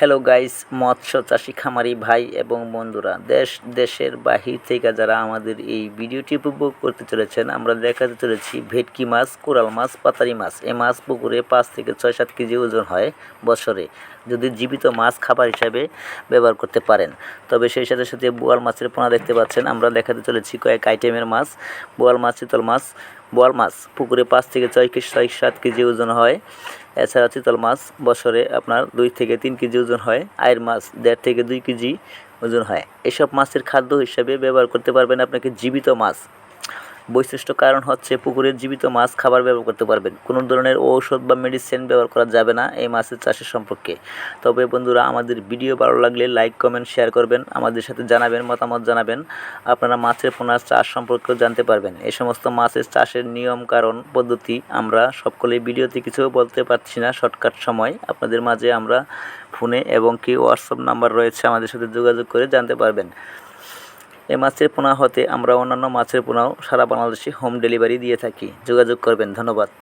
Hello guys মৎস্য চাষি খামারি ভাই এবং বন্ধুরা, দেশ, দেশের বাহির থেকে যারা আমাদের এই ভিডিওটি উপভোগ করতে চলেছেন, আমরা দেখাতে চলেছি ভেটকি মাছ, কোরাল মাছ, পাতারি মাছ। এই মাছ পুকুরে পাঁচ থেকে ছয় সাত কেজি ওজন হয় বছরে। যদি জীবিত মাছ খাবার হিসাবে ব্যবহার করতে পারেন, তবে সেই সাথে সাথে বোয়াল মাছের পোনা দেখতে পাচ্ছেন। আমরা দেখাতে চলেছি কয়েক আইটেমের মাছ, বোয়াল মাছ চিতল মাছ বোয়াল মাছ, পুকুরে পাঁচ থেকে ছয় কেজি, ছয় সাত কেজি ওজন হয়। এছাড়া চিতল মাছ বছরে আপনার দুই থেকে তিন কেজি ওজন হয়। আয়ের মাছ দেড় থেকে দুই কেজি ওজন হয়। এসব মাছের খাদ্য হিসাবে ব্যবহার করতে পারবেন আপনাকে জীবিত মাছ। বৈশিষ্ট্য কারণ হচ্ছে পুকুরের জীবিত মাছ খাবার ব্যবহার করতে পারবেন। কোনো ধরনের ঔষধ বা মেডিসিন ব্যবহার করা যাবে না এই মাছের চাষের সম্পর্কে। তবে বন্ধুরা, আমাদের ভিডিও ভালো লাগলে লাইক কমেন্ট শেয়ার করবেন, আমাদের সাথে জানাবেন, মতামত জানাবেন। আপনারা মাছের পোনার চাষ সম্পর্কেও জানতে পারবেন। এই সমস্ত মাছের চাষের নিয়ম, কারণ, পদ্ধতি আমরা সকলে ভিডিওতে কিছু বলতে পারছি না শর্টকাট সময়। আপনাদের মাঝে আমরা ফোনে এবং কি হোয়াটসঅ্যাপ নাম্বার রয়েছে, আমাদের সাথে যোগাযোগ করে জানতে পারবেন। এই মাছের পোনা হতে আমরা অন্যান্য মাছের পোনাও সারা বাংলাদেশে হোম ডেলিভারি দিয়ে থাকি। যোগাযোগ করবেন, ধন্যবাদ।